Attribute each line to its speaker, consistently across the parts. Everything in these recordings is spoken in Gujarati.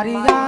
Speaker 1: મારી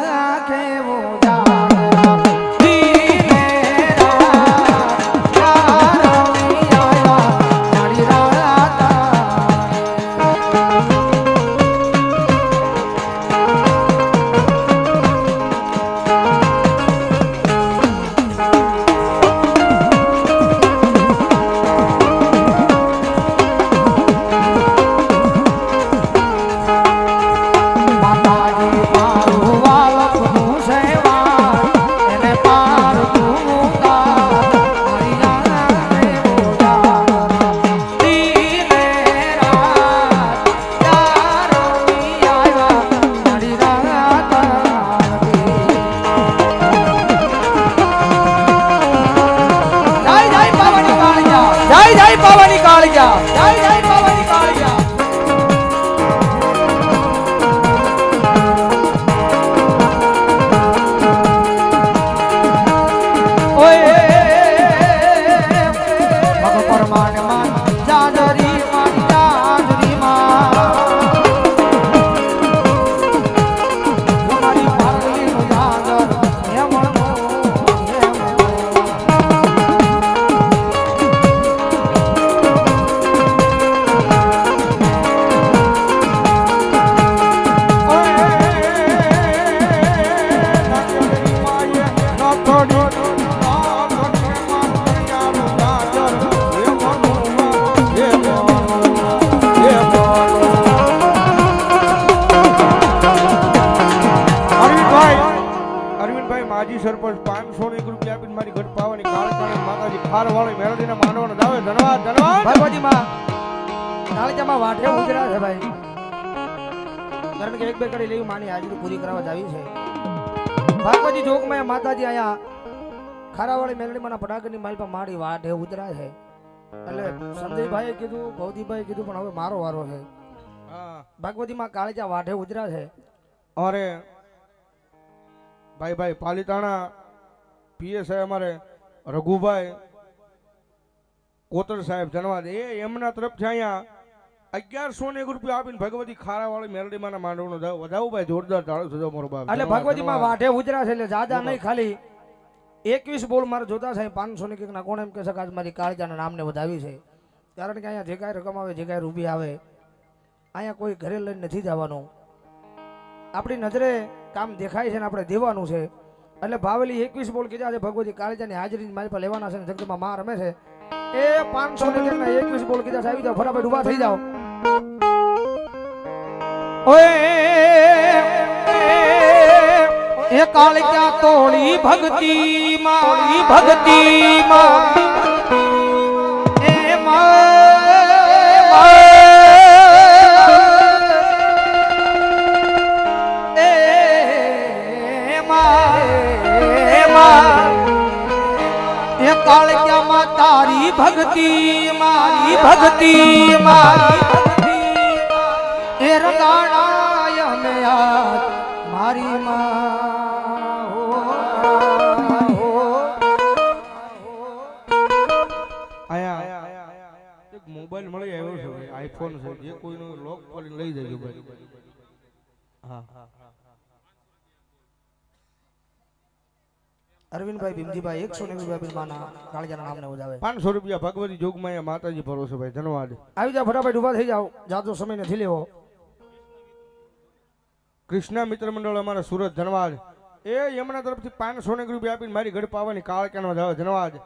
Speaker 2: સરપંચ પાંચસો ને એક રૂપિયા આપીને મારી ઘટ પાવાની કાળ કાળ માતાજી ખાર વાળી મેળવીને માનવાનો દાવે ધનવાદ ધનવાદ
Speaker 1: ભગવતી માં કાળજામાં વાઠે ઉતરા છે ભાઈ. કારણ કે એક બે કડી લેવી માની હાજરી પૂરી કરવા જાવી છે. ભગવતી જોગમાં માતાજી અહીંયા ખારાવાળી મેલડીમાં પટાકની માલ પર મારી વાઠે ઉતરા છે. એટલે સંજયભાઈએ કીધું ભૌતિભાઈ કીધું પણ હવે મારો વારો છે. ભાગવતીમાં કાળજા વાઢે ઉતરા છે.
Speaker 2: અમારે ભાઈ ભાઈ પીએ સાહેબ અમારે રઘુભાઈ કોતર સાહેબ ધન્યવાદ એ એમના તરફથી અહીંયા અગિયારસો ને એક રૂપિયા આપીને ભગવતી ખારાવાળી મેલડીમાં માંડવનો વધાવું ભાઈ જોરદાર તાળો થતો મારો બાપ.
Speaker 1: એટલે
Speaker 2: ભગવતી
Speaker 1: ભગવતીમાં વાઢે ઉજરા છે એટલે જાદા નહીં ખાલી. એકવીસ બોલ મારે જોતા સાહેબ પાંચસો ને કંઈક ના કોણ એમ કે છે આજ મારી કાળજાના નામને વધાવી છે. કારણ કે અહીંયા જે કાંઈ રકમ આવે જે કાંઈ રૂપિયા આવે અહીંયા કોઈ ઘરે લઈને નથી જવાનું. આપણી નજરે કામ દેખાય છે ને આપણે દેવાનું છે. એટલે ભાવેલી એકવીસ બોલ કીધા છે, ભગવતી કાળજાની હાજરી મારી પર લેવાના છે જગતમાં માં રમે છે. એ પાંચસો ને એકવીસ બોલ કીધા છે, આવી જાઓ, ફટાફટ ઊભા થઈ જાઓ. એ એ ક્યાં તોડી ભક્તિ માં ભક્તિ માં. એ એ ભક્તિ મારી ભક્તિ મારી એ રંગાણાય અમે મારી માં હો હો
Speaker 2: અહીંયા એક મોબાઈલ મળી આવ્યો છે આઈફોન છે જે કોઈનો લોક ખોલીને લઈ જજો ભાઈ. હા.
Speaker 1: અરવિંદભાઈ ભીમજીભાઈ એકસો રૂપિયા માના કાળજાના નામને વધાવે
Speaker 2: પાંચસો રૂપિયા ભગવતી જોગમાં માતાજી ભરોસે ભાઈ ધન્યવાદ.
Speaker 1: આવી જાઓ ફટાફટ ઊભા થઈ જાઓ. જાજો સમય નથી લેવો.
Speaker 2: કૃષ્ણા મિત્ર મંડળ અમારા સુરત ધન્યવાદ. એ એમના તરફથી પાંચસો ને રૂપિયા આપીને મારી ઘડ પાવાની કાળ કેનો જાવ ધન્યવાદ.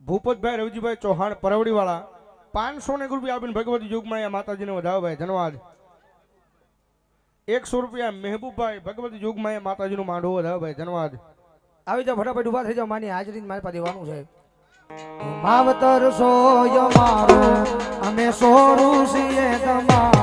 Speaker 2: ભૂપતભાઈ રવજીભાઈ ચૌહાણ પરવડીવાળા પાંચસો ને રૂપિયા આપીને ભગવતી જોગમાં માતાજીને વધાવો ભાઈ ધન્યવાદ. એકસો રૂપિયા મહેબૂબભાઈ ભગવતી માતાજી માતાજીનું માંડવો વધાવો ભાઈ, ધન્યવાદ.
Speaker 1: આવી જાઓ, ફટાફટ ઊભા થઈ જાઓ. માની હાજરી મારી પાસે દેવાનું છે. માવતર સોય અમે સોરું છીએ તમારા.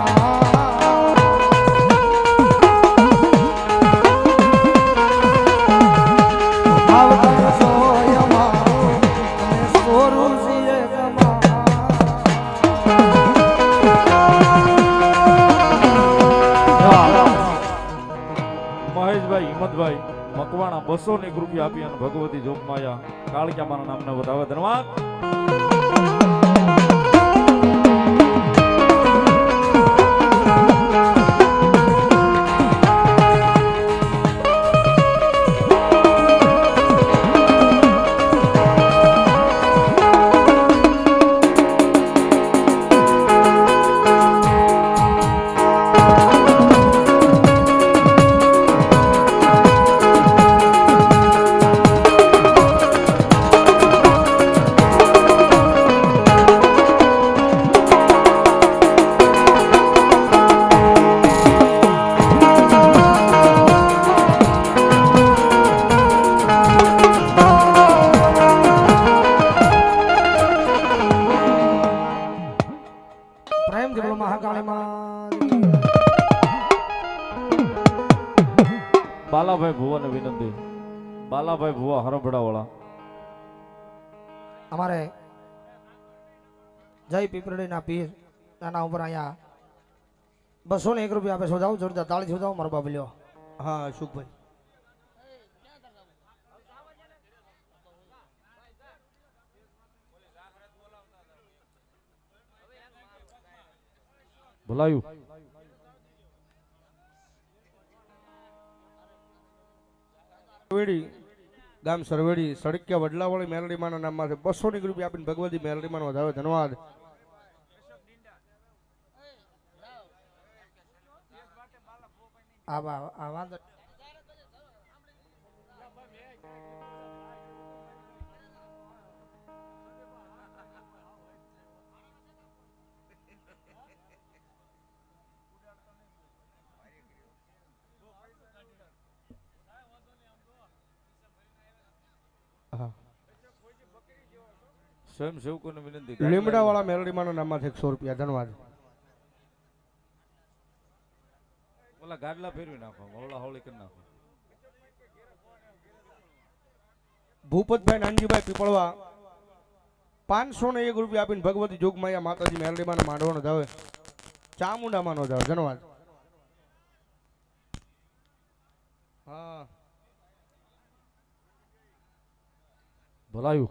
Speaker 3: હિંમતભાઈ મકવાણા બસો ને એક આપી અને ભગવતી જોગમાયા. કાળક્યા મારા નામને વધાવે ધન્યવાદ. બાલાભાઈ ભુવા હરભડાવાળા.
Speaker 1: અમારે જય પીપળડીના પીર નાના ઉપર અહીંયા બસો ને એક રૂપિયા આપે શોધાવું જોરદાર તાળી શોધાવું મારો બાપ લ્યો.
Speaker 2: હા અશોકભાઈ.
Speaker 3: ભલાયું.
Speaker 2: સરવેડી, ગામ સરવેડી, સડકિયા વડલાવાળી મેલડીમાના નામમાંથી બસો ની રૂપિયા આપીને ભગવતી મેલડીમાનો વધારે ધન્યવાદ.
Speaker 1: આ બા-
Speaker 3: સ્વયં સેવકોને વિનંતી
Speaker 2: લીમડાવાળા મેલડીમાના નામમાંથી એકસો રૂપિયા ધન્યવાદ
Speaker 3: ઓલા ગાડલા ફેરવી નાખો ઓલા હોળી કરી નાખો.
Speaker 2: ભૂપતભાઈ નાનજીભાઈ પીપળવા પાંચસો ને એક રૂપિયા આપીને ભગવતી જોગમાયા માતાજી મેલડીમાના માંડવાનો ધાવે. ચામુંડામાંનો ધાવે ધન્યવાદ હા.
Speaker 3: ભલાયું.